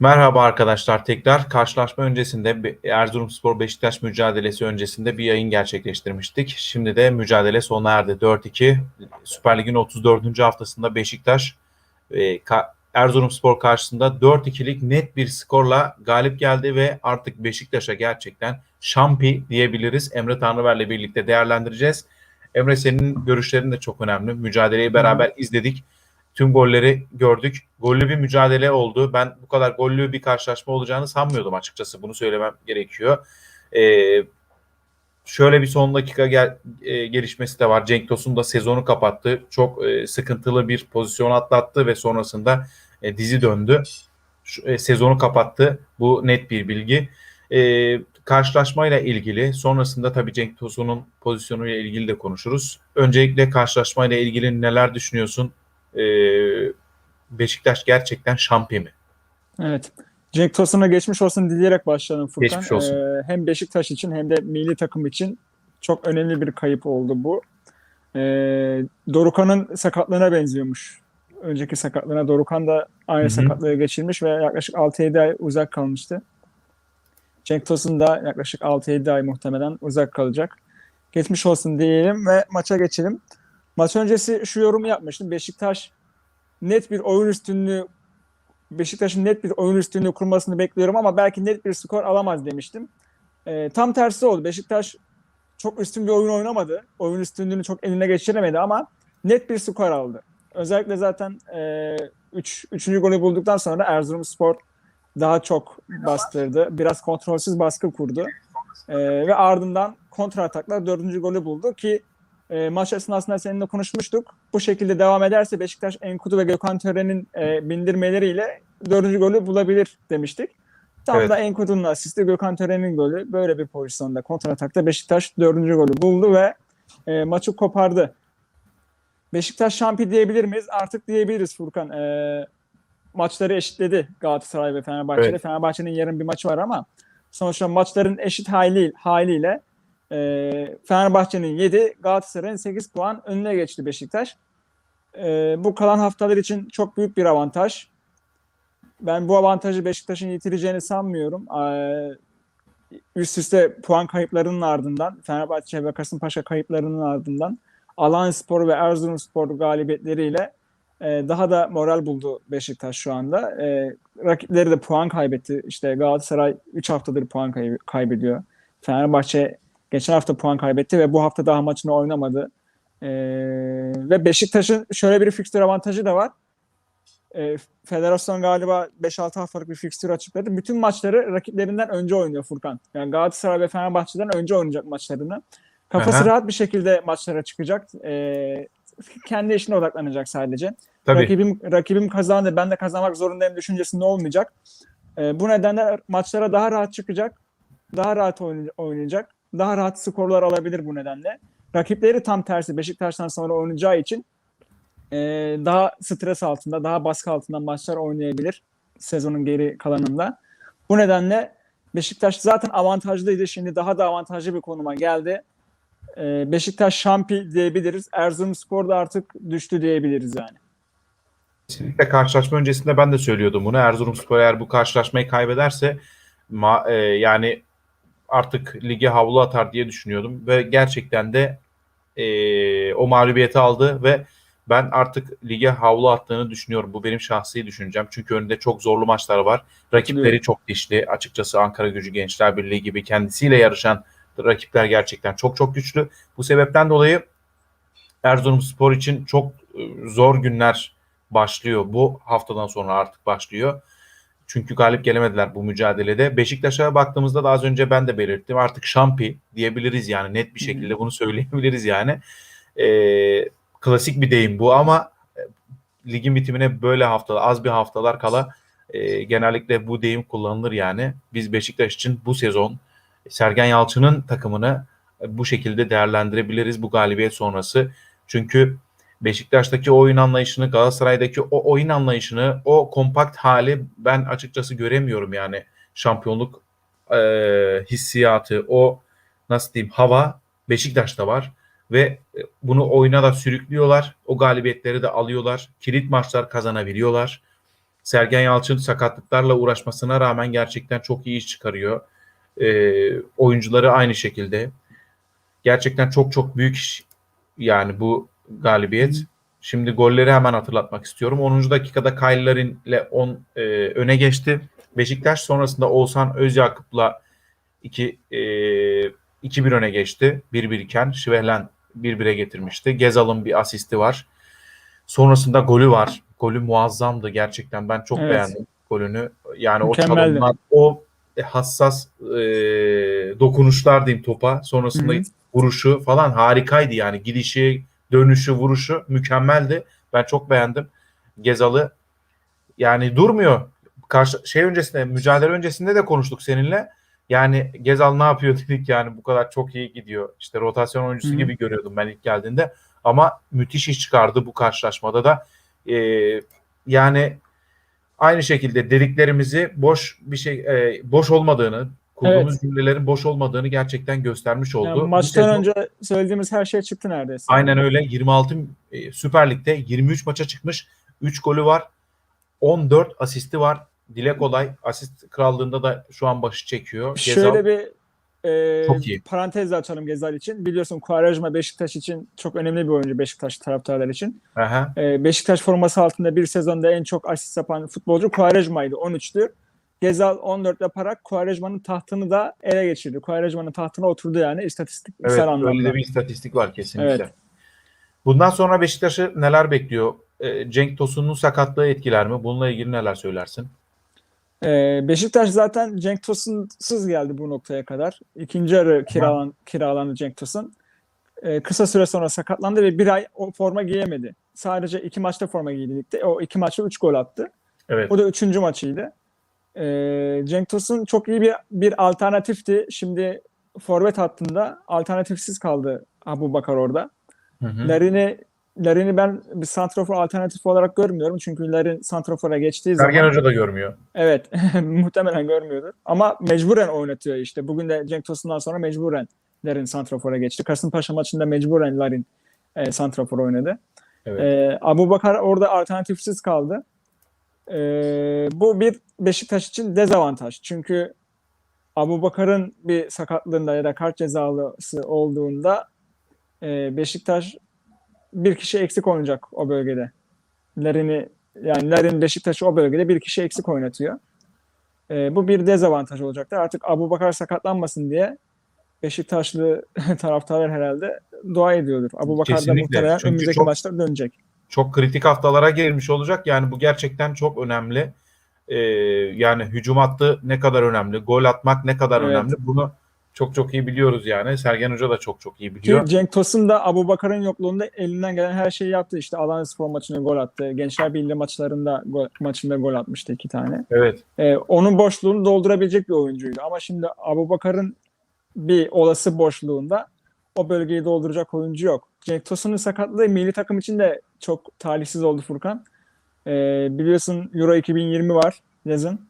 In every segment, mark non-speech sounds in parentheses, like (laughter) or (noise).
Merhaba arkadaşlar tekrar karşılaşma öncesinde Erzurumspor Beşiktaş mücadelesi öncesinde bir yayın gerçekleştirmiştik. Şimdi de mücadele sona erdi 4-2. Süper Lig'in 34. haftasında Beşiktaş e, Erzurumspor karşısında 4-2'lik net bir skorla galip geldi ve artık Beşiktaş'a gerçekten şampi diyebiliriz. Emre Tanrıver'le birlikte değerlendireceğiz. Emre senin görüşlerin de çok önemli. Mücadeleyi beraber izledik. Tüm golleri gördük. Gollü bir mücadele oldu. Ben bu kadar gollü bir karşılaşma olacağını sanmıyordum açıkçası. Bunu söylemem gerekiyor. Ee, şöyle bir son dakika gel, e, gelişmesi de var. Cenk Tosun da sezonu kapattı. Çok e, sıkıntılı bir pozisyon atlattı ve sonrasında e, dizi döndü. Şu, e, sezonu kapattı. Bu net bir bilgi. E, karşılaşmayla ilgili sonrasında tabii Cenk Tosun'un pozisyonuyla ilgili de konuşuruz. Öncelikle karşılaşmayla ilgili neler düşünüyorsun? E, Beşiktaş gerçekten şampiyon mi? Evet. Cenk Tosun'a geçmiş olsun dileyerek başlayalım Furkan. Geçmiş olsun. Ee, hem Beşiktaş için hem de milli takım için çok önemli bir kayıp oldu bu. Ee, Dorukan'ın sakatlığına benziyormuş. Önceki sakatlığına Dorukan da aynı Hı hı. sakatlığı geçirmiş ve yaklaşık 6-7 ay uzak kalmıştı. Cenk Tosun da yaklaşık 6-7 ay muhtemelen uzak kalacak. Geçmiş olsun diyelim ve maça geçelim. Maç öncesi şu yorumu yapmıştım. Beşiktaş net bir oyun üstünlüğü Beşiktaş'ın net bir oyun üstünlüğü kurmasını bekliyorum ama belki net bir skor alamaz demiştim. Ee, tam tersi oldu. Beşiktaş çok üstün bir oyun oynamadı. Oyun üstünlüğünü çok eline geçiremedi ama net bir skor aldı. Özellikle zaten 3 e, üç, üçüncü golü bulduktan sonra Erzurumspor daha çok bastırdı. Biraz kontrolsüz baskı kurdu. E, ve ardından kontra atakla dördüncü golü buldu ki e, maç esnasında seninle konuşmuştuk. Bu şekilde devam ederse Beşiktaş Enkudu ve Gökhan Tören'in e, bindirmeleriyle dördüncü golü bulabilir demiştik. Tam Evet. da Enkudu'nun asisti Gökhan Tören'in golü. Böyle bir pozisyonda kontratakta Beşiktaş dördüncü golü buldu ve e, maçı kopardı. Beşiktaş şampiyon diyebilir miyiz? Artık diyebiliriz Furkan. E, maçları eşitledi Galatasaray ve Fenerbahçe'de. Evet. Fenerbahçe'nin yarın bir maçı var ama sonuçta maçların eşit hali, haliyle e, Fenerbahçe'nin 7, Galatasaray'ın 8 puan önüne geçti Beşiktaş. E, bu kalan haftalar için çok büyük bir avantaj. Ben bu avantajı Beşiktaş'ın yitireceğini sanmıyorum. E, üst üste puan kayıplarının ardından, Fenerbahçe ve Kasımpaşa kayıplarının ardından Alanyaspor ve Erzurumspor galibiyetleriyle e, daha da moral buldu Beşiktaş şu anda. E, rakipleri de puan kaybetti. İşte Galatasaray 3 haftadır puan kay- kaybediyor. Fenerbahçe geçen hafta puan kaybetti ve bu hafta daha maçını oynamadı. E, ve Beşiktaş'ın şöyle bir fikstür avantajı da var. E, federasyon galiba 5-6 haftalık bir fikstür açıkladı. Bütün maçları rakiplerinden önce oynuyor Furkan. Yani Galatasaray ve Fenerbahçe'den önce oynayacak maçlarını. Kafası Aha. rahat bir şekilde maçlara çıkacak. E, kendi işine odaklanacak sadece. Tabii. Rakibim rakibim kazandı. Ben de kazanmak zorundayım düşüncesinde olmayacak. E, bu nedenle maçlara daha rahat çıkacak. Daha rahat oynay- oynayacak. Daha rahat skorlar alabilir bu nedenle. Rakipleri tam tersi Beşiktaş'tan sonra oynayacağı için e, daha stres altında, daha baskı altında maçlar oynayabilir sezonun geri kalanında. Bu nedenle Beşiktaş zaten avantajlıydı. Şimdi daha da avantajlı bir konuma geldi. E, Beşiktaş şampi diyebiliriz. Erzurumspor da artık düştü diyebiliriz yani. Kesinlikle karşılaşma öncesinde ben de söylüyordum bunu. Erzurumspor eğer bu karşılaşmayı kaybederse ma- e, yani artık lige havlu atar diye düşünüyordum ve gerçekten de e, o mağlubiyeti aldı ve ben artık lige havlu attığını düşünüyorum. Bu benim şahsi düşüncem. Çünkü önünde çok zorlu maçlar var. Rakipleri çok dişli. Açıkçası Ankara Gücü Gençler Birliği gibi kendisiyle yarışan rakipler gerçekten çok çok güçlü. Bu sebepten dolayı Erzurumspor için çok e, zor günler başlıyor. Bu haftadan sonra artık başlıyor. Çünkü galip gelemediler bu mücadelede. Beşiktaş'a baktığımızda da az önce ben de belirttim. Artık şampi diyebiliriz yani net bir şekilde bunu söyleyebiliriz yani. Ee, klasik bir deyim bu ama e, ligin bitimine böyle haftalar az bir haftalar kala e, genellikle bu deyim kullanılır yani. Biz Beşiktaş için bu sezon Sergen Yalçın'ın takımını e, bu şekilde değerlendirebiliriz bu galibiyet sonrası. Çünkü Beşiktaş'taki oyun anlayışını, Galatasaray'daki o oyun anlayışını, o kompakt hali ben açıkçası göremiyorum yani. Şampiyonluk e, hissiyatı, o nasıl diyeyim hava Beşiktaş'ta var ve e, bunu oyuna da sürüklüyorlar. O galibiyetleri de alıyorlar. Kilit maçlar kazanabiliyorlar. Sergen Yalçın sakatlıklarla uğraşmasına rağmen gerçekten çok iyi iş çıkarıyor. Ee, oyuncuları aynı şekilde. Gerçekten çok çok büyük iş yani bu galibiyet. Şimdi golleri hemen hatırlatmak istiyorum. 10. dakikada Kyle Larin ile 10 e, öne geçti. Beşiktaş sonrasında Oğuzhan Özyakup'la 2 e, 2-1 öne geçti. 1-1 iken Şivehlen 1-1'e getirmişti. Gezal'ın bir asisti var. Sonrasında golü var. Golü muazzamdı gerçekten. Ben çok Evet. beğendim golünü. Yani Mükemmeldi. o çalımlar, o hassas e, dokunuşlar diyeyim topa. Sonrasında Hı hı. vuruşu falan harikaydı yani. Gidişi, dönüşü, vuruşu mükemmeldi. Ben çok beğendim. Gezal'ı yani durmuyor. Karşı şey öncesinde, mücadele öncesinde de konuştuk seninle. Yani Gezal ne yapıyor (laughs) dedik yani bu kadar çok iyi gidiyor. İşte rotasyon oyuncusu Hı hı. gibi görüyordum ben ilk geldiğinde. Ama müthiş iş çıkardı bu karşılaşmada da. Ee, yani aynı şekilde dediklerimizi boş bir şey e, boş olmadığını, kurduğumuz Evet. cümlelerin boş olmadığını gerçekten göstermiş oldu. Yani maçtan sezon- önce söylediğimiz her şey çıktı neredeyse. Aynen öyle. 26 e, Süper Lig'de 23 maça çıkmış. 3 golü var. 14 asisti var. Dile kolay. Asist krallığında da şu an başı çekiyor. Gezal Şöyle bir e, Çok iyi. parantez açalım Gezal için. Biliyorsun Quaresma Beşiktaş için çok önemli bir oyuncu Beşiktaş taraftarları için. Aha, E, Beşiktaş forması altında bir sezonda en çok asist yapan futbolcu Quaresma'ydı. 13'tü. Gezal 14 yaparak Quaresma'nın tahtını da ele geçirdi. Quaresma'nın tahtına oturdu yani istatistiksel evet, anlamda. öyle de bir istatistik var kesinlikle. Evet. Bundan sonra Beşiktaş'ı neler bekliyor? E, Cenk Tosun'un sakatlığı etkiler mi? Bununla ilgili neler söylersin? Ee, Beşiktaş zaten Cenk Tosun'suz geldi bu noktaya kadar. İkinci yarı kiralan, kiralandı Cenk Tosun. Ee, kısa süre sonra sakatlandı ve bir ay o forma giyemedi. Sadece iki maçta forma giydi. O iki maçta üç gol attı. Evet. O da üçüncü maçıydı. Ee, Cenk Tosun çok iyi bir, bir alternatifti. Şimdi forvet hattında alternatifsiz kaldı Abu Bakar orada. Hı hı. Larin'i Larin'i ben bir santrafor alternatifi olarak görmüyorum. Çünkü Larin santrafora geçtiği zaman Sergen Hoca da görmüyor. Evet, (laughs) muhtemelen görmüyordur. Ama mecburen oynatıyor işte. Bugün de Cenk Tosun'dan sonra mecburen Larin Santrafor'a geçti. Kasımpaşa maçında mecburen Larin e, Santrafor oynadı. Evet. E, Abu Bakar orada alternatifsiz kaldı. E, bu bir Beşiktaş için dezavantaj. Çünkü Abu Bakar'ın bir sakatlığında ya da kart cezalısı olduğunda e, Beşiktaş bir kişi eksik oynayacak o bölgede. Larin'i yani Larin Beşiktaş'ı o bölgede bir kişi eksik oynatıyor. Ee, bu bir dezavantaj olacaktır. Artık Abu Bakar sakatlanmasın diye Beşiktaşlı (laughs) taraftarlar herhalde dua ediyordur. Abu Bakar da muhtemelen Çünkü önümüzdeki çok- maçta dönecek. çok kritik haftalara girmiş olacak. Yani bu gerçekten çok önemli. Ee, yani hücum hattı ne kadar önemli, gol atmak ne kadar Evet. önemli. Bunu çok çok iyi biliyoruz yani. Sergen Hoca da çok çok iyi Ki biliyor. Cenk Tosun da Abu Bakar'ın yokluğunda elinden gelen her şeyi yaptı. İşte Alanyaspor maçında gol attı. Gençler Birliği maçlarında gol, maçında gol atmıştı iki tane. Evet. Ee, onun boşluğunu doldurabilecek bir oyuncuydu. Ama şimdi Abu Bakar'ın bir olası boşluğunda o bölgeyi dolduracak oyuncu yok. Cenk Tosun'un sakatlığı milli takım için de çok talihsiz oldu Furkan. Ee, biliyorsun Euro 2020 var yazın.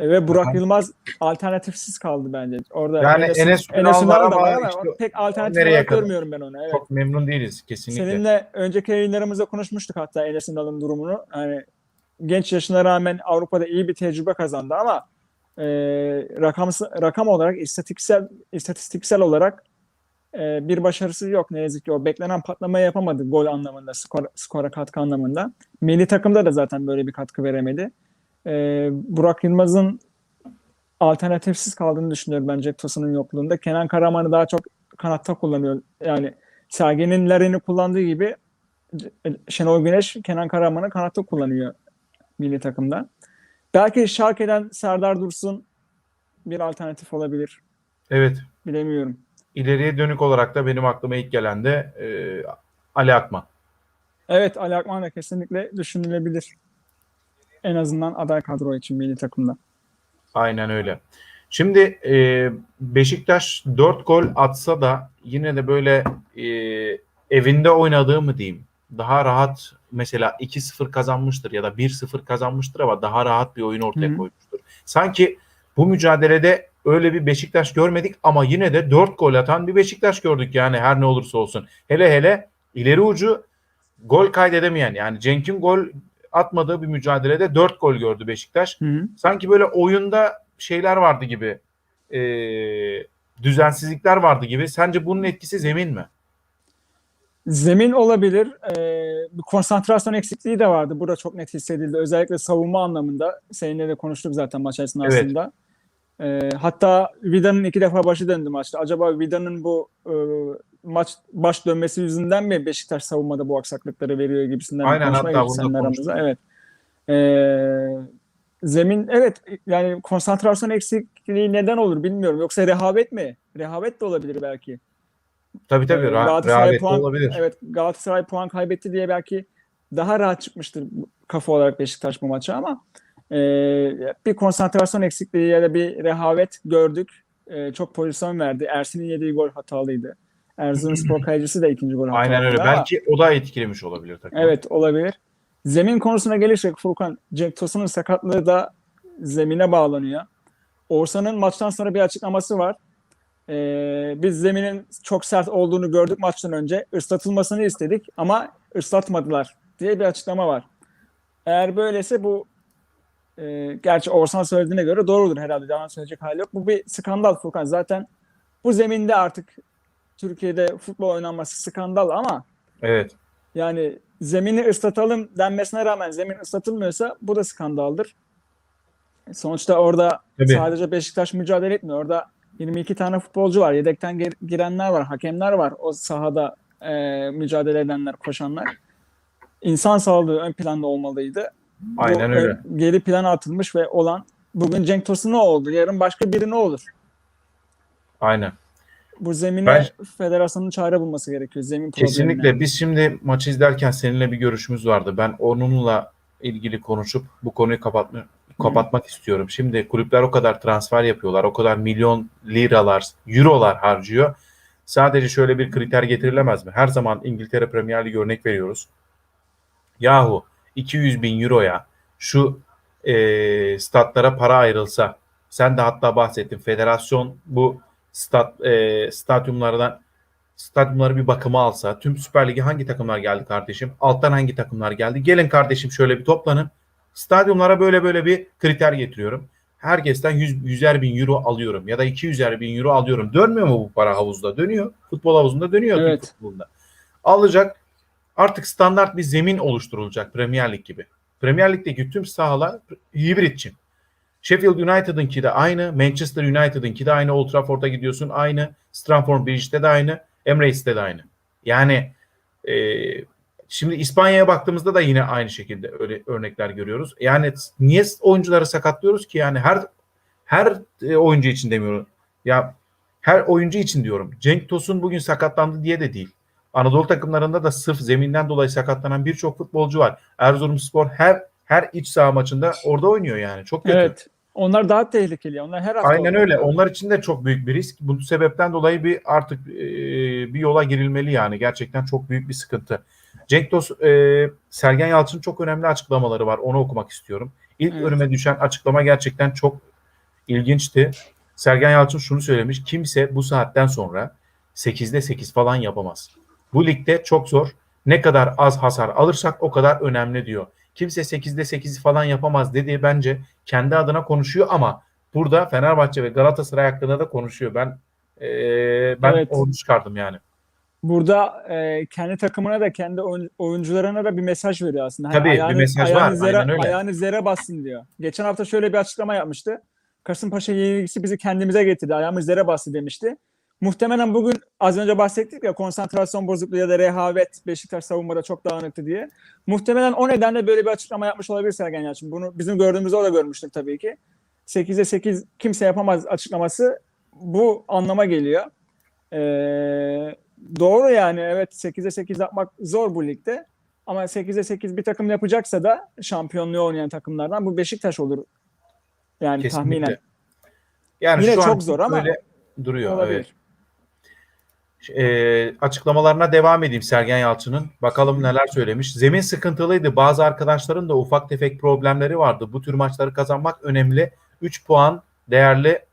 Ee, ve Burak. Yılmaz alternatifsiz kaldı bence. Orada Yani Enes var Ünal da var ama işte pek alternatif olarak görmüyorum ben onu. Evet. Çok memnun değiliz kesinlikle. Seninle önceki yayınlarımızda konuşmuştuk hatta Enes Ünal'ın durumunu. Yani genç yaşına rağmen Avrupa'da iyi bir tecrübe kazandı ama e, rakam rakam olarak istatistiksel istatistiksel olarak e, bir başarısı yok ne yazık ki o beklenen patlamayı yapamadı gol anlamında skor, skora katkı anlamında. Milli takımda da zaten böyle bir katkı veremedi. E, Burak Yılmaz'ın alternatifsiz kaldığını düşünüyorum bence Tosun'un yokluğunda. Kenan Karaman'ı daha çok kanatta kullanıyor. Yani Sergen'in Larin'i kullandığı gibi Şenol Güneş Kenan Karaman'ı kanatta kullanıyor milli takımda. Belki Schalke'den Serdar Dursun bir alternatif olabilir. Evet. Bilemiyorum. İleriye dönük olarak da benim aklıma ilk gelen de e, Ali Akman. Evet Ali Akman da kesinlikle düşünülebilir. En azından aday kadro için milli takımda. Aynen öyle. Şimdi e, Beşiktaş 4 gol atsa da yine de böyle e, evinde oynadığı mı diyeyim? Daha rahat mesela 2-0 kazanmıştır ya da 1-0 kazanmıştır ama daha rahat bir oyun ortaya Hı hı. koymuştur. Sanki bu mücadelede öyle bir Beşiktaş görmedik ama yine de 4 gol atan bir Beşiktaş gördük yani her ne olursa olsun. Hele hele ileri ucu gol kaydedemeyen yani Cenk'in gol atmadığı bir mücadelede 4 gol gördü Beşiktaş. Hı hı. Sanki böyle oyunda şeyler vardı gibi. e, düzensizlikler vardı gibi. Sence bunun etkisi zemin mi? Zemin olabilir. Ee, bir konsantrasyon eksikliği de vardı. Bu da çok net hissedildi. Özellikle savunma anlamında. Seninle de konuştuk zaten maç esnasında. Ee, hatta Vida'nın iki defa başı döndü maçta. Acaba Vida'nın bu e, maç baş dönmesi yüzünden mi Beşiktaş savunmada bu aksaklıkları veriyor gibisinden bir Aynen, konuşma hatta konuştuk. aramızda. Evet. Ee, zemin evet yani konsantrasyon eksikliği neden olur bilmiyorum. Yoksa rehavet mi? Rehavet de olabilir belki. Tabii tabii. Ee, Ra- Galatasaray puan, olabilir. Evet Galatasaray puan kaybetti diye belki daha rahat çıkmıştır kafa olarak Beşiktaş bu maça ama e, bir konsantrasyon eksikliği ya da bir rehavet gördük. E, çok pozisyon verdi. Ersin'in yediği gol hatalıydı. Erzurumspor (clears throat) kalecisi de ikinci gol Aynen öyle. ama- Belki o da etkilemiş olabilir takımı. Evet olabilir. Zemin konusuna gelirsek Furkan, Cenk Tosun'un sakatlığı da zemine bağlanıyor. Oğuzhan'ın maçtan sonra bir açıklaması var. Ee, biz zeminin çok sert olduğunu gördük maçtan önce. Islatılmasını istedik ama ıslatmadılar diye bir açıklama var. Eğer böylese bu e, gerçi Oğuzhan söylediğine göre doğrudur herhalde. Yalan söyleyecek hali yok. Bu bir skandal Furkan. Zaten bu zeminde artık Türkiye'de futbol oynanması skandal ama Evet. yani zemini ıslatalım denmesine rağmen zemin ıslatılmıyorsa bu da skandaldır. Sonuçta orada Tabii. sadece Beşiktaş mücadele etmiyor. Orada 22 tane futbolcu var. Yedekten gir- girenler var. Hakemler var. O sahada e, mücadele edenler, koşanlar. İnsan sağlığı ön planda olmalıydı. Bu Aynen öyle. ön- geri plana atılmış ve olan bugün Cenk Tosun ne oldu? Yarın başka biri ne olur? Aynen. Bu zemine Ben- federasyonun çare bulması gerekiyor. Zemin problemine. Kesinlikle. Biz şimdi maçı izlerken seninle bir görüşümüz vardı. Ben onunla ilgili konuşup bu konuyu kapatma, kapatmak istiyorum. Şimdi kulüpler o kadar transfer yapıyorlar. O kadar milyon liralar, eurolar harcıyor. Sadece şöyle bir kriter getirilemez mi? Her zaman İngiltere Premier Ligi örnek veriyoruz. Yahu 200 bin euroya şu e, statlara para ayrılsa sen de hatta bahsettin federasyon bu stat e, stadyumlardan stadyumları bir bakıma alsa tüm Süper Lig'e hangi takımlar geldi kardeşim? Alttan hangi takımlar geldi? Gelin kardeşim şöyle bir toplanın. Stadyumlara böyle böyle bir kriter getiriyorum. Herkesten 100, 100'er bin euro alıyorum ya da 200'er bin euro alıyorum. Dönmüyor mu bu para havuzda? Dönüyor. Futbol havuzunda dönüyor. Evet. futbolunda. Alacak. Artık standart bir zemin oluşturulacak Premier Lig gibi. Premier Lig'deki tüm sahalar hibrit çim. Sheffield United'ınki de aynı, Manchester United'ınki de aynı, Old Trafford'a gidiyorsun aynı, Stamford Bridge'de de aynı, Emirates'te de aynı. Yani e, şimdi İspanya'ya baktığımızda da yine aynı şekilde öyle örnekler görüyoruz. Yani niye oyuncuları sakatlıyoruz ki? Yani her her e, oyuncu için demiyorum. Ya her oyuncu için diyorum. Cenk Tosun bugün sakatlandı diye de değil. Anadolu takımlarında da sırf zeminden dolayı sakatlanan birçok futbolcu var. Erzurumspor her her iç saha maçında orada oynuyor yani. Çok kötü. Evet. Onlar daha tehlikeli. Onlar her hafta Aynen oynuyor. öyle. Onlar için de çok büyük bir risk. Bu sebepten dolayı bir artık e, bir yola girilmeli yani. Gerçekten çok büyük bir sıkıntı. Cenk Dos, e, Sergen Yalçın'ın çok önemli açıklamaları var. Onu okumak istiyorum. İlk Evet. önüme düşen açıklama gerçekten çok ilginçti. Sergen Yalçın şunu söylemiş. Kimse bu saatten sonra 8'de 8 falan yapamaz. Bu ligde çok zor. Ne kadar az hasar alırsak o kadar önemli diyor. Kimse 8'de 8 falan yapamaz dediği bence kendi adına konuşuyor ama burada Fenerbahçe ve Galatasaray hakkında da konuşuyor. Ben eee, ben Evet. onu çıkardım yani. Burada e, kendi takımına da kendi oyun- oyuncularına da bir mesaj veriyor aslında. Tabii, bir mesaj var. ayağınız yere, Aynen öyle. ayağınız yere bassın diyor. Geçen hafta şöyle bir açıklama yapmıştı. Kasımpaşa yenilgisi bizi kendimize getirdi. Ayağımız yere bastı demişti. Muhtemelen bugün az önce bahsettik ya konsantrasyon bozukluğu ya da rehavet Beşiktaş savunmada çok dağınıktı diye. Muhtemelen o nedenle böyle bir açıklama yapmış olabilir Sergen Yalçın. Bunu bizim gördüğümüzde o da görmüştük tabii ki. 8'e 8 kimse yapamaz açıklaması bu anlama geliyor. Ee, doğru yani evet 8'e 8 yapmak zor bu ligde. Ama 8'e 8 bir takım yapacaksa da şampiyonluğu oynayan takımlardan bu Beşiktaş olur. Yani Kesinlikle. tahminen. Yani Yine şu çok an zor ama böyle duruyor. Olabilir. Evet. Eee, açıklamalarına devam edeyim Sergen Yalçın'ın. Bakalım neler söylemiş. Zemin sıkıntılıydı. Bazı arkadaşların da ufak tefek problemleri vardı. Bu tür maçları kazanmak önemli. 3 puan değerli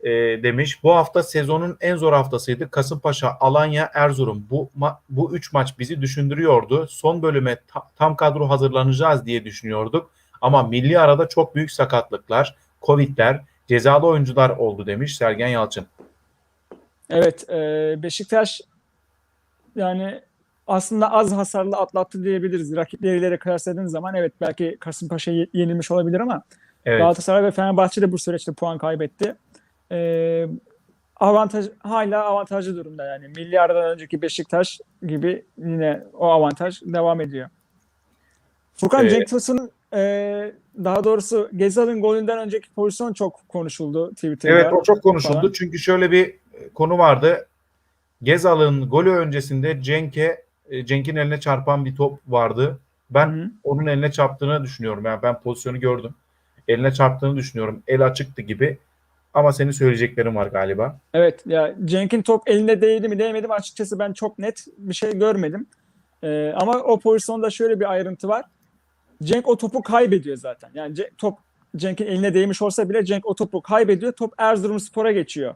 e, demiş. Bu hafta sezonun en zor haftasıydı. Kasımpaşa, Alanya, Erzurum. Bu bu üç maç bizi düşündürüyordu. Son bölüme ta- tam kadro hazırlanacağız diye düşünüyorduk. Ama milli arada çok büyük sakatlıklar, Covid'ler, cezalı oyuncular oldu demiş Sergen Yalçın. Evet, e, Beşiktaş yani aslında az hasarlı atlattı diyebiliriz. Rakipleriyle kıyasladığın zaman evet belki Kasımpaşa ye- yenilmiş olabilir ama Evet. Galatasaray ve Fenerbahçe de bu süreçte puan kaybetti. E, avantaj hala avantajlı durumda yani. Milli aradan önceki Beşiktaş gibi yine o avantaj devam ediyor. Furkan Ee, Cenk Tosun'un e, daha doğrusu Gezal'ın golünden önceki pozisyon çok konuşuldu Twitter'da. Evet o çok konuşuldu. falan. Çünkü şöyle bir konu vardı. Gezal'ın golü öncesinde Cenk'e e, Cenk'in eline çarpan bir top vardı. Ben Hı onun eline çarptığını düşünüyorum. Yani ben pozisyonu gördüm. Eline çarptığını düşünüyorum. El açıktı gibi. Ama senin söyleyeceklerin var galiba. Evet ya Cenk'in top elinde değdi mi değmedi mi açıkçası ben çok net bir şey görmedim. Ee, ama o pozisyonda şöyle bir ayrıntı var. Cenk o topu kaybediyor zaten. Yani top Cenk'in eline değmiş olsa bile Cenk o topu kaybediyor. Top Erzurumspor'a geçiyor.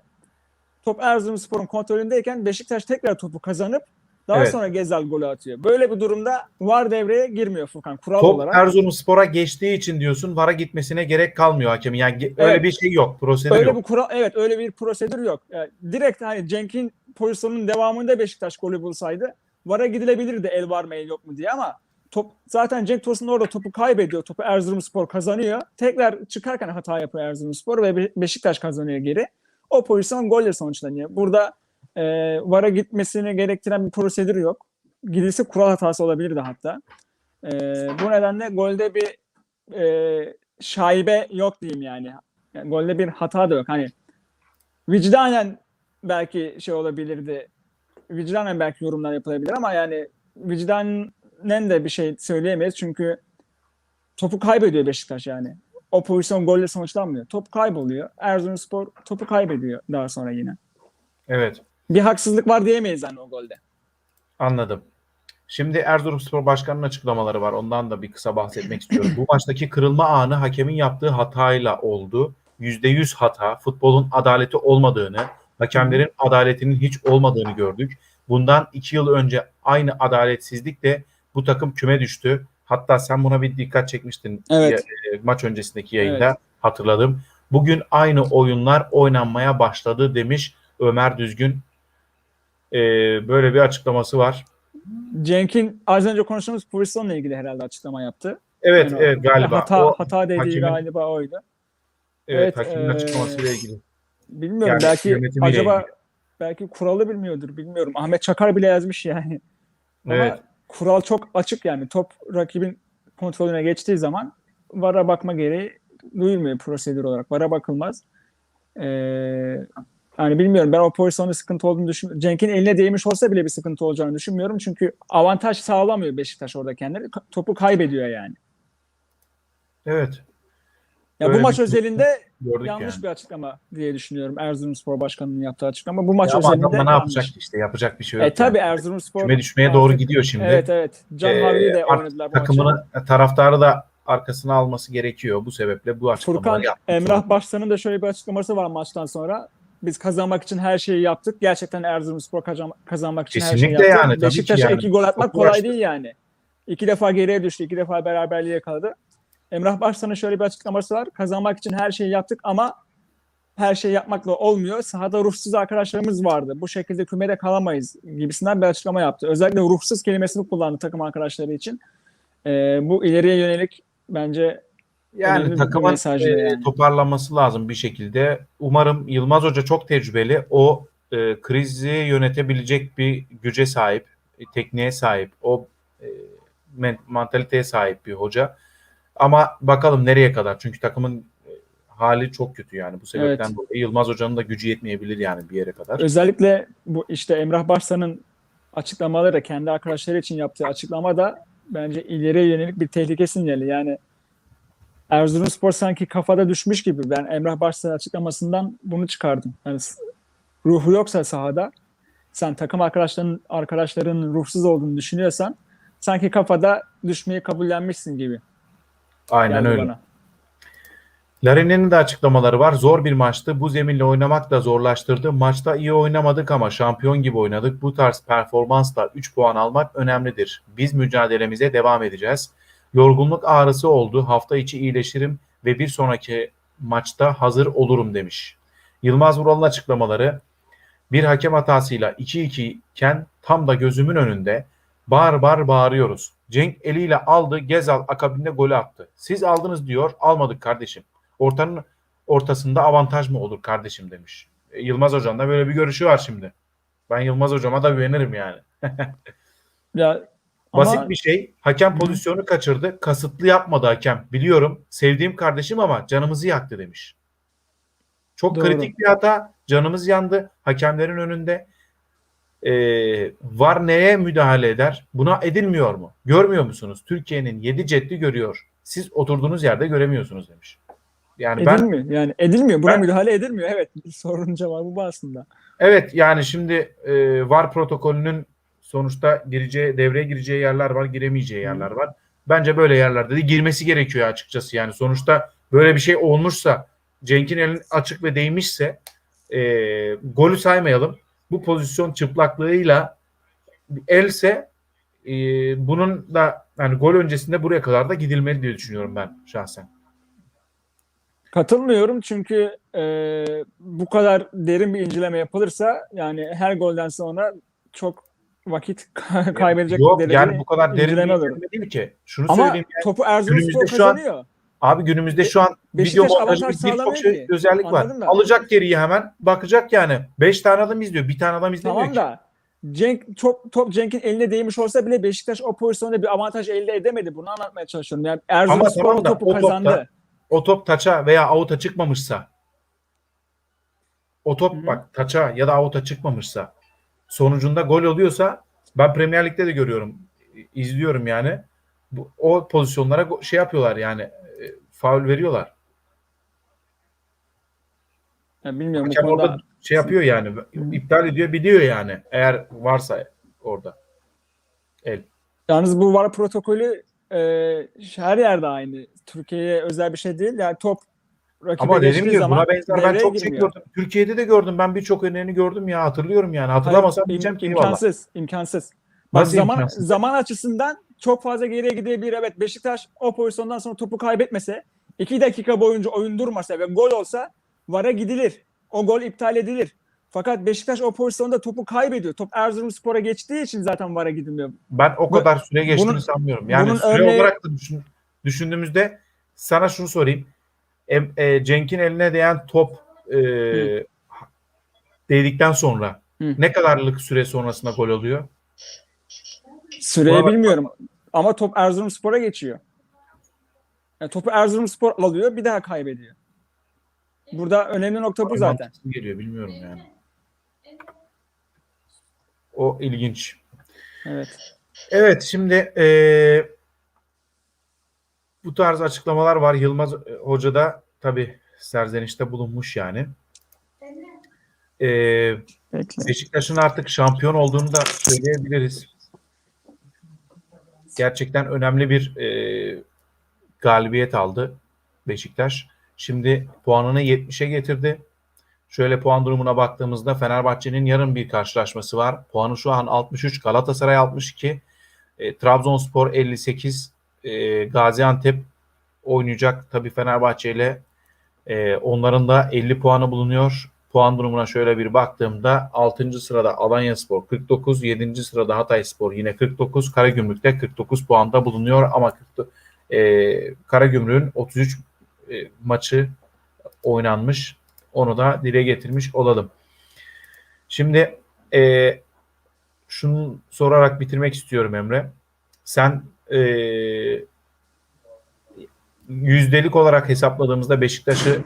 Top Erzurumspor'un kontrolündeyken Beşiktaş tekrar topu kazanıp daha Evet. sonra Gezal golü atıyor. Böyle bir durumda VAR devreye girmiyor Furkan kural Top olarak. Erzurumspor'a geçtiği için diyorsun VAR'a gitmesine gerek kalmıyor hakemin. Yani ge- öyle Evet. bir şey yok. Prosedür Öyle yok. bir kural evet öyle bir prosedür yok. Yani direkt hani Cenk'in pozisyonunun devamında Beşiktaş golü bulsaydı VAR'a gidilebilirdi el var mı el yok mu diye ama top zaten Cenk Tosun orada topu kaybediyor. Topu Erzurumspor kazanıyor. Tekrar çıkarken hata yapıyor Erzurumspor ve Be- Beşiktaş kazanıyor geri. O pozisyon golle sonuçlanıyor. Burada e, VAR'a gitmesini gerektiren bir prosedür yok. Gidilse kural hatası olabilirdi hatta. E, bu nedenle golde bir e, şaibe yok diyeyim yani. Yani golde bir hata da yok. Hani vicdanen belki şey olabilirdi. Vicdanen belki yorumlar yapılabilir ama yani vicdanen de bir şey söyleyemeyiz. Çünkü topu kaybediyor Beşiktaş yani. O pozisyon golle sonuçlanmıyor. Top kayboluyor. Erzurumspor topu kaybediyor daha sonra yine. Evet. Bir haksızlık var diyemeyiz yani o golde. Anladım. Şimdi Erzurumspor Başkanı'nın açıklamaları var. Ondan da bir kısa bahsetmek istiyorum. Bu maçtaki kırılma anı hakemin yaptığı hatayla oldu. %100 hata, futbolun adaleti olmadığını, hakemlerin adaletinin hiç olmadığını gördük. Bundan iki yıl önce aynı adaletsizlikle bu takım küme düştü. Hatta sen buna bir dikkat çekmiştin Evet. e, maç öncesindeki yayında hatırladım. Bugün aynı oyunlar oynanmaya başladı demiş Ömer Düzgün. E, böyle bir açıklaması var. Cenk'in az önce konuştuğumuz pozisyonla ilgili herhalde açıklama yaptı. Evet, Yani evet galiba. Hata, o, hata dediği hakemin- galiba oydu. evet, evet, hakemin eee, açıklamasıyla ilgili. Bilmiyorum Yani belki acaba ilgili. belki kuralı bilmiyordur bilmiyorum. Ahmet Çakar bile yazmış yani. Ama Evet. Kural çok açık yani. Top rakibin kontrolüne geçtiği zaman VAR'a bakma gereği duyulmuyor prosedür olarak. VAR'a bakılmaz. Ee, yani bilmiyorum ben o pozisyonda sıkıntı olduğunu düşünmüyorum. Cenk'in eline değmiş olsa bile bir sıkıntı olacağını düşünmüyorum. Çünkü avantaj sağlamıyor Beşiktaş orada kendini. Ka- Topu kaybediyor yani. Evet. Ya bu maç özelinde Gördük yanlış yani. bir açıklama diye düşünüyorum. Erzurumspor Başkanı'nın yaptığı açıklama. Bu maç Ya ama özelinde adam da ne yanlış. yapacak işte yapacak bir şey yok. E tabi yani. Erzurum Küme düşmeye doğru gidiyor şimdi. Evet evet. Can Ee, Havli de artık oynadılar bu maçı. Takımını taraftarı da arkasına alması gerekiyor. Bu sebeple bu açıklamaları Furkan yaptı. Emrah Baştan'ın da şöyle bir açıklaması var maçtan sonra. Biz kazanmak için her şeyi yaptık. Gerçekten Erzurumspor kazan- kazanmak için her şeyi Kesinlikle yaptı. yani, Beşiktaş'a yani. iki gol atmak Çok kolay değil yani. İki defa geriye düştü. iki defa beraberliğe yakaladı. Emrah Baştan'ın şöyle bir açıklaması var. Kazanmak için her şeyi yaptık ama her şeyi yapmakla olmuyor. Sahada ruhsuz arkadaşlarımız vardı. Bu şekilde kümede kalamayız gibisinden bir açıklama yaptı. Özellikle ruhsuz kelimesini kullandı takım arkadaşları için. Ee, bu ileriye yönelik bence Yani takımın e, yani. toparlanması lazım bir şekilde. Umarım Yılmaz Hoca çok tecrübeli. O e, krizi yönetebilecek bir güce sahip, e, tekniğe sahip, o e, men- mantaliteye sahip bir hoca. Ama bakalım nereye kadar? Çünkü takımın e, hali çok kötü yani bu sebepten Evet. dolayı. Yılmaz Hoca'nın da gücü yetmeyebilir yani bir yere kadar. Özellikle bu işte Emrah Başsan'ın açıklamaları da kendi arkadaşları için yaptığı açıklama da bence ileriye yönelik bir tehlike sinyali. Yani Erzurumspor sanki kafada düşmüş gibi. Ben Emrah Başsan'ın açıklamasından bunu çıkardım. Yani ruhu yoksa sahada sen takım arkadaşların arkadaşların ruhsuz olduğunu düşünüyorsan sanki kafada düşmeyi kabullenmişsin gibi. Aynen geldi öyle. bana. Larin'in de açıklamaları var. Zor bir maçtı. Bu zeminle oynamak da zorlaştırdı. Maçta iyi oynamadık ama şampiyon gibi oynadık. Bu tarz performansla 3 puan almak önemlidir. Biz mücadelemize devam edeceğiz. Yorgunluk ağrısı oldu. Hafta içi iyileşirim ve bir sonraki maçta hazır olurum demiş. Yılmaz Vural'ın açıklamaları bir hakem hatasıyla 2-2 iken tam da gözümün önünde bağır bağır bağırıyoruz. Cenk eliyle aldı, Gezal akabinde golü attı. Siz aldınız diyor, almadık kardeşim. Ortanın ortasında avantaj mı olur kardeşim demiş. E, Yılmaz Hoca'nın da böyle bir görüşü var şimdi. Ben Yılmaz Hocama da güvenirim yani. (laughs) Ya Basit ama bir şey. Hakem pozisyonu kaçırdı. Kasıtlı yapmadı hakem. Biliyorum. Sevdiğim kardeşim ama canımızı yaktı demiş. Çok Doğru. kritik bir hata. Canımız yandı. Hakemlerin önünde. Ee, var neye müdahale eder? Buna edilmiyor mu? Görmüyor musunuz? Türkiye'nin 7 ceddi görüyor. Siz oturduğunuz yerde göremiyorsunuz demiş. Yani ben edilmiyor. Yani edilmiyor. Buna ben- müdahale edilmiyor. Evet. (laughs) Sorunun cevabı bu aslında. Evet yani şimdi e, VAR protokolünün sonuçta gireceği, devreye gireceği yerler var, giremeyeceği yerler var. Bence böyle yerlerde de girmesi gerekiyor açıkçası. Yani sonuçta böyle bir şey olmuşsa, Cenk'in elin açık ve değmişse e, golü saymayalım. Bu pozisyon çıplaklığıyla else e, bunun da yani gol öncesinde buraya kadar da gidilmeli diye düşünüyorum ben şahsen. Katılmıyorum çünkü e, bu kadar derin bir inceleme yapılırsa yani her golden sonra çok vakit (laughs) kaybedecek Yok derecede yani bu kadar derin bir inceleme değil ki. Şunu Ama söyleyeyim. yani. topu Erzurumspor şu an- kazanıyor. Abi günümüzde şu an Beşiktaş video montajı avantaj birçok sağlamıyor şey, ki. özellik var. Anladın mı? Alacak geriyi hemen bakacak yani. 5 tane adam izliyor. Bir tane adam izlemiyor Tamam ki. da Cenk top, top Cenk'in eline değmiş olsa bile Beşiktaş o pozisyonda bir avantaj elde edemedi. Bunu anlatmaya çalışıyorum. Yani Erzurumspor tamam o da topu o topta- kazandı. O top taça veya avuta çıkmamışsa o top Hı hı. bak taça ya da avuta çıkmamışsa sonucunda gol oluyorsa ben Premier Lig'de de görüyorum. izliyorum yani. Bu, o pozisyonlara go- şey yapıyorlar yani faul veriyorlar. Yani bilmiyorum Hakem konuda. orada şey yapıyor yani. iptal ediyor biliyor yani. Eğer varsa orada. El. Yalnız bu VAR protokolü e, her yerde aynı. Türkiye'ye özel bir şey değil. Yani top rakibe Ama gibi zaman buna benzer ben çok şey girmiyor. gördüm. Türkiye'de de gördüm. Ben birçok örneğini gördüm ya. Hatırlıyorum yani. Hayır, Hatırlamasam im- diyeceğim ki eyvallah. imkansız, imkansız. Bak zaman imkansız? zaman açısından çok fazla geriye gidebilir. Evet Beşiktaş o pozisyondan sonra topu kaybetmese, iki dakika boyunca oyun durmasa ve gol olsa VAR'a gidilir. O gol iptal edilir. Fakat Beşiktaş o pozisyonda topu kaybediyor. Top Erzurumspor'a geçtiği için zaten VAR'a gidilmiyor. Ben o Bu- kadar süre geçtiğini bunun- sanmıyorum. Yani bunun süre örneği- olarak da düşün- düşündüğümüzde sana şunu sorayım. E, e, Cenk'in eline değen top e, değdikten sonra Hı. ne kadarlık süre sonrasında gol oluyor? Süreyi Buna bak- bilmiyorum. Ama top Erzurumspor'a geçiyor. Yani topu Erzurumspor alıyor, bir daha kaybediyor. Burada önemli nokta bu zaten. Geliyor bilmiyorum yani. O ilginç. Evet. Evet şimdi e, bu tarz açıklamalar var. Yılmaz e, Hoca da tabii serzenişte bulunmuş yani. E. Beşiktaş'ın artık şampiyon olduğunu da söyleyebiliriz. Gerçekten önemli bir e, galibiyet aldı Beşiktaş. Şimdi puanını 70'e getirdi. Şöyle puan durumuna baktığımızda Fenerbahçe'nin yarın bir karşılaşması var. Puanı şu an 63, Galatasaray 62, e, Trabzonspor 58, e, Gaziantep oynayacak tabii Fenerbahçe ile. E, onların da 50 puanı bulunuyor. Puan durumuna şöyle bir baktığımda 6. sırada Alanyaspor 49, 7. sırada Hatayspor yine 49, Karagümrük de 49 puanda bulunuyor ama 40, e, Karagümrük'ün 33 e, maçı oynanmış. Onu da dile getirmiş olalım. Şimdi e, şunu sorarak bitirmek istiyorum Emre. Sen e, yüzdelik olarak hesapladığımızda Beşiktaş'ı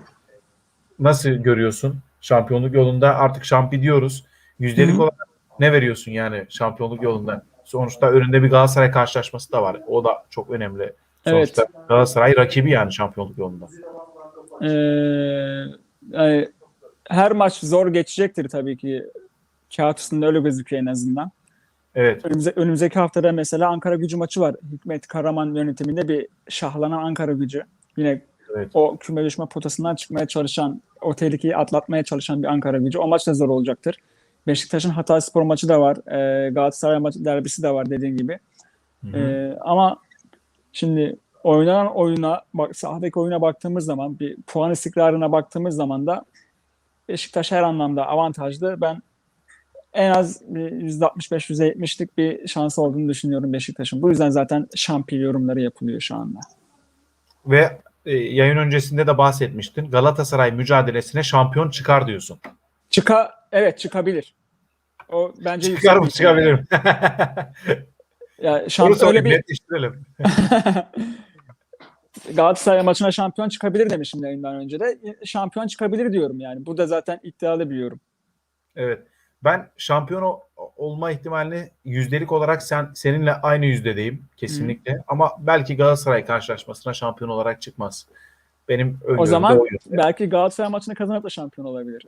nasıl görüyorsun? Şampiyonluk yolunda artık şampi diyoruz. Yüzdelik Hı hı. olarak ne veriyorsun yani şampiyonluk yolunda? Sonuçta önünde bir Galatasaray karşılaşması da var. O da çok önemli. Evet. Sonuçta Galatasaray rakibi yani şampiyonluk yolunda. Ee, yani her maç zor geçecektir tabii ki. Kağıt üstünde öyle gözüküyor en azından. Evet. Önümüze, önümüzdeki haftada mesela Ankara gücü maçı var. Hikmet Karaman yönetiminde bir şahlanan Ankara gücü. Yine Evet. o küme düşme potasından çıkmaya çalışan, o tehlikeyi atlatmaya çalışan bir Ankara gücü. O maç da zor olacaktır. Beşiktaş'ın Hatayspor maçı da var. E, Galatasaray maçı derbisi de var dediğin gibi. Hı hı. E, ama şimdi oynanan oyuna, bak sahadaki oyuna baktığımız zaman, bir puan istikrarına baktığımız zaman da Beşiktaş her anlamda avantajlı. Ben en az bir %65-%70'lik bir şansı olduğunu düşünüyorum Beşiktaş'ın. Bu yüzden zaten şampiyon yorumları yapılıyor şu anda. Ve e, yayın öncesinde de bahsetmiştin. Galatasaray mücadelesine şampiyon çıkar diyorsun. Çıka evet çıkabilir. O bence Çıkar mı çıkabilirim. (laughs) Ya şampiyon öyle bir netleştirelim. (laughs) Galatasaray maçına şampiyon çıkabilir demişim yayından önce de. Şampiyon çıkabilir diyorum yani. Bu da zaten iddialı bir yorum. Evet. Ben şampiyon olma ihtimalini yüzdelik olarak sen seninle aynı yüzdedeyim kesinlikle. Ama belki Galatasaray karşılaşmasına şampiyon olarak çıkmaz. Benim O zaman o belki Galatasaray maçını kazanıp da şampiyon olabilir.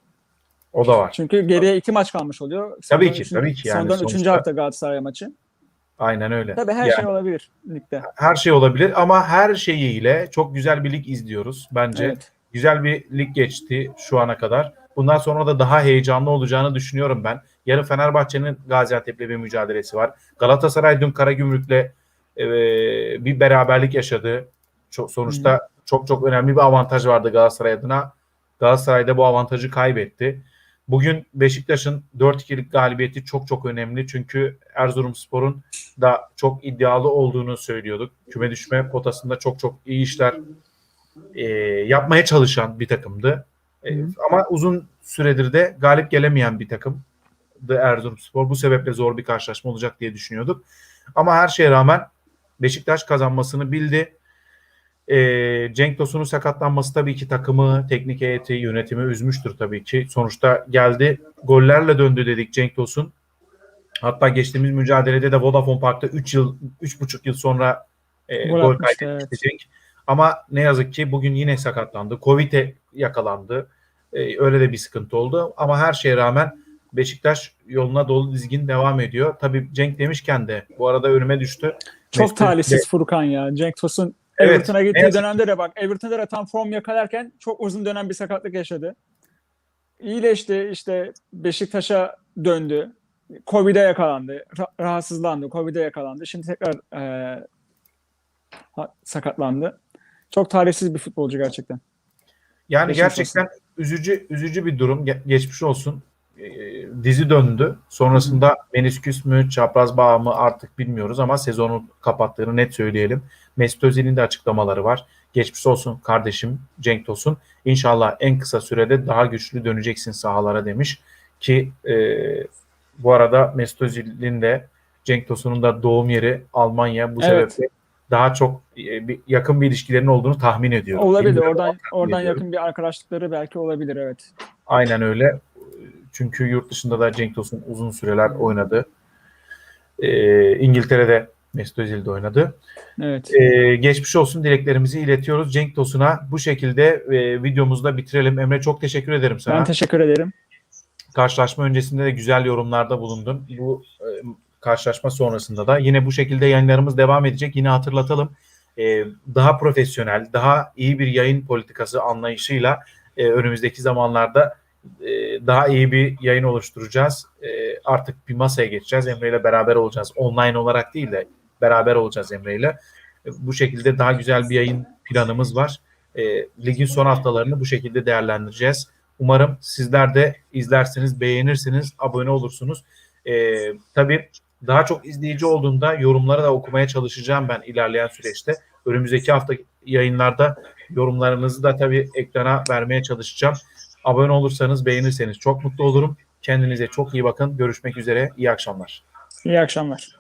O da var. Çünkü geriye iki maç kalmış oluyor. Tabii Sondan ki, üçüncü- tabii ki yani Sondan sonuçta- üçüncü hafta Galatasaray maçı. Aynen öyle. Tabii her Yani şey olabilir ligde. her şey olabilir ama her şeyiyle çok güzel bir lig izliyoruz bence. Evet. Güzel bir lig geçti şu ana kadar. Bundan sonra da daha heyecanlı olacağını düşünüyorum ben. Yarın Fenerbahçe'nin Gaziantep'le bir mücadelesi var. Galatasaray dün Karagümrük'le e, bir beraberlik yaşadı. Çok, sonuçta çok çok önemli bir avantaj vardı Galatasaray adına. Galatasaray da bu avantajı kaybetti. Bugün Beşiktaş'ın 4-2'lik galibiyeti çok çok önemli. Çünkü Erzurumspor'un da çok iddialı olduğunu söylüyorduk. Küme düşme potasında çok çok iyi işler e, yapmaya çalışan bir takımdı. E, Hı. ama uzun süredir de galip gelemeyen bir takımdı Erzurumspor. Bu sebeple zor bir karşılaşma olacak diye düşünüyorduk. Ama her şeye rağmen Beşiktaş kazanmasını bildi. E, Cenk Tosun'un sakatlanması tabii ki takımı, teknik heyeti, yönetimi üzmüştür tabii ki. Sonuçta geldi, gollerle döndü dedik Cenk Tosun. Hatta geçtiğimiz mücadelede de Vodafone Park'ta 3 yıl, 3,5 yıl sonra e, Gol gol kaydetmişti Cenk. Ama ne yazık ki bugün yine sakatlandı. Covid'e yakalandı. E, öyle de bir sıkıntı oldu. Ama her şeye rağmen Beşiktaş yoluna dolu dizgin devam ediyor. Tabii Cenk demişken de bu arada önüme düştü. Çok Mesut- talihsiz Furkan ya. Cenk Tosun Evet, Everton'a gittiği yazık dönemde de bak Everton'da da tam form yakalarken çok uzun dönem bir sakatlık yaşadı. İyileşti işte Beşiktaş'a döndü. Covid'e yakalandı. ra- rahatsızlandı. Covid'e yakalandı. Şimdi tekrar ha- sakatlandı. Çok talihsiz bir futbolcu gerçekten. Yani Geçmiş gerçekten üzücü üzücü bir durum. Ge- geçmiş olsun. Ee, dizi döndü. Sonrasında menisküs mü, çapraz bağ mı artık bilmiyoruz ama sezonu kapattığını net söyleyelim. Mesut Özil'in de açıklamaları var. Geçmiş olsun kardeşim Cenk Tosun. İnşallah en kısa sürede daha güçlü döneceksin sahalara demiş. Ki e, bu arada Mesut Özil'in de Cenk Tosun'un da doğum yeri Almanya. Bu Evet. sebeple daha çok e, yakın bir ilişkilerin olduğunu tahmin ediyorum. Olabilir. Bilmiyorum Oradan oradan ediyorum. yakın bir arkadaşlıkları belki olabilir evet. Aynen öyle. Çünkü yurt dışında da Cenk Tosun uzun süreler oynadı. Ee, İngiltere'de Mesut Özil de oynadı. Evet. Ee, geçmiş olsun dileklerimizi iletiyoruz Cenk Tosun'a. Bu şekilde e, videomuzu da bitirelim. Emre çok teşekkür ederim sana. Ben teşekkür ederim. Karşılaşma öncesinde de güzel yorumlarda bulundun. Bu e, karşılaşma sonrasında da yine bu şekilde yayınlarımız devam edecek. Yine hatırlatalım. E, daha profesyonel, daha iyi bir yayın politikası anlayışıyla e, önümüzdeki zamanlarda e, daha iyi bir yayın oluşturacağız. E, artık bir masaya geçeceğiz. Emre ile beraber olacağız. Online olarak değil de beraber olacağız Emre ile. E, bu şekilde daha güzel bir yayın planımız var. E, ligin son haftalarını bu şekilde değerlendireceğiz. Umarım sizler de izlersiniz, beğenirsiniz, abone olursunuz. Ee, tabii daha çok izleyici olduğunda yorumları da okumaya çalışacağım ben ilerleyen süreçte. Önümüzdeki hafta yayınlarda yorumlarınızı da tabii ekrana vermeye çalışacağım. Abone olursanız, beğenirseniz çok mutlu olurum. Kendinize çok iyi bakın. Görüşmek üzere. İyi akşamlar. İyi akşamlar.